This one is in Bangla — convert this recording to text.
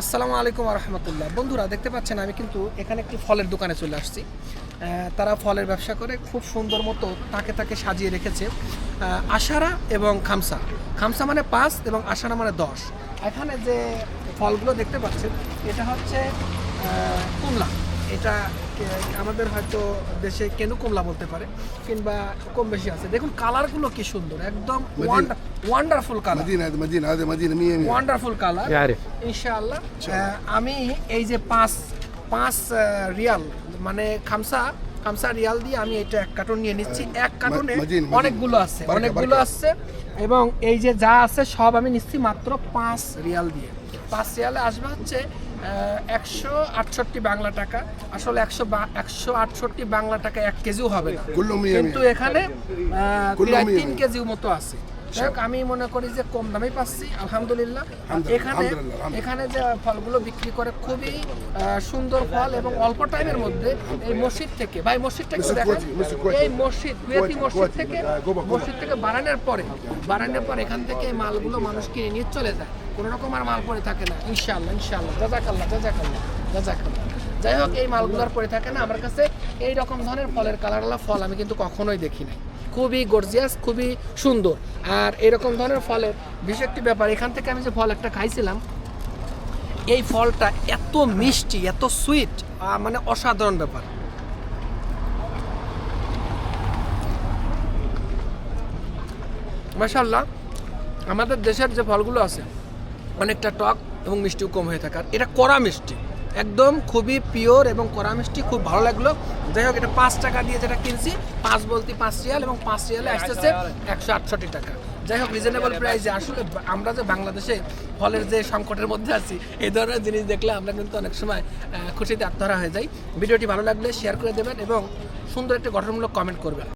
আসসালামু আলাইকুম রহমতুল্লাহ বন্ধুরা, দেখতে পাচ্ছেন আমি কিন্তু এখানে একটি ফলের দোকানে চলে আসছি। তারা ফলের ব্যবসা করে খুব সুন্দর মতো তাকে তাকে সাজিয়ে রেখেছে। আশারা এবং খামসা। খামসা মানে পাঁচ এবং আশারা মানে দশ। এখানে যে ফলগুলো দেখতে পাচ্ছেন, এটা হচ্ছে কমলা এটা আমাদের হয়তো দেশে কেন কমলা বলতে পারে কিংবা কম বেশি আছে। দেখুন কালারগুলো কি সুন্দর একদম ওয়ান্ডারফুল কালার। Wonderful colour. ইনশাআল্লাহ আমি এই যে পাঁচ পাঁচ রিয়াল মানে খামসা খামসা রিয়াল দিয়ে আমি এটা এক কার্টন নিয়ে নিচ্ছি। এক কার্টনে। অনেকগুলো আছে অনেকগুলো আছে এবং এই যে যা আছে সব আমি নিচ্ছি মাত্র পাঁচ রিয়াল দিয়ে। পাঁচ রিয়ালে আসবে হচ্ছে একশো আটষট্টি বাংলা টাকা। আসলে একশো একশো আটষট্টি বাংলা টাকা এক কেজিও হবে না। কিন্তু এখানে তিন কেজি কেজির মতো আছে। যাই আমি মনে করি যে কম দামে পাচ্ছি আলহামদুলিল্লাহ। এখানে। এখানে যে ফলগুলো বিক্রি করে খুবই সুন্দর ফল এবং অল্প টাইমের মধ্যে এই মসজিদ থেকে ভাই মসজিদটা একটু দেখেন। এই মসজিদ কুয়েতি মসজিদ থেকে হ্যাঁ। মসজিদ থেকে বানানোর পরে বানানোর পর এখান থেকে এই মালগুলো মানুষ কিনে নিয়ে চলে যায়। কোনো রকম আর মাল পড়ে থাকে না। ইনশাআল্লাহ ইনশাআল্লাহ। জাজাকাল্লাহ জাজাকাল্লাহ জাজাকাল্লাহ যাই হোক এই মালগুলো আর পড়ে থাকে না। আমার কাছে এই রকম ধরনের ফলের কালারওয়ালা ফল আমি কিন্তু কখনোই দেখি নাই। খুবই গর্জিয়াস খুবই সুন্দর। আর এরকম ধরনের ফলের বিশেষ একটি ব্যাপার, এখান থেকে আমি যে ফল একটা খাইছিলাম, এই ফলটা এত মিষ্টি, এত সুইট মানে অসাধারণ ব্যাপার। মাশাল্লাহ আমাদের দেশের যে ফলগুলো আছে, অনেকটা টক এবং মিষ্টিও কম হয়ে থাকে, আর এটা কড়া মিষ্টি। একদম খুবই পিওর এবং কড়া মিষ্টি খুব ভালো লাগল। যাই হোক এটা পাঁচ টাকা দিয়ে যেটা কিনছি পাঁচ বলতে পাঁচ রিয়াল এবং পাঁচ রিয়ালে আসতেছে একশো আটষট্টি টাকা। যাই হোক রিজনেবল প্রাইসে আসলে আমরা যে বাংলাদেশে ফলের যে সংকটের মধ্যে আছি এই ধরনের জিনিস দেখলে আমরা কিন্তু অনেক সময় খুশিতে আত্মহারা হয়ে যাই। ভিডিওটি ভালো লাগলে শেয়ার করে দেবেন এবং সুন্দর একটি গঠনমূলক কমেন্ট করবেন।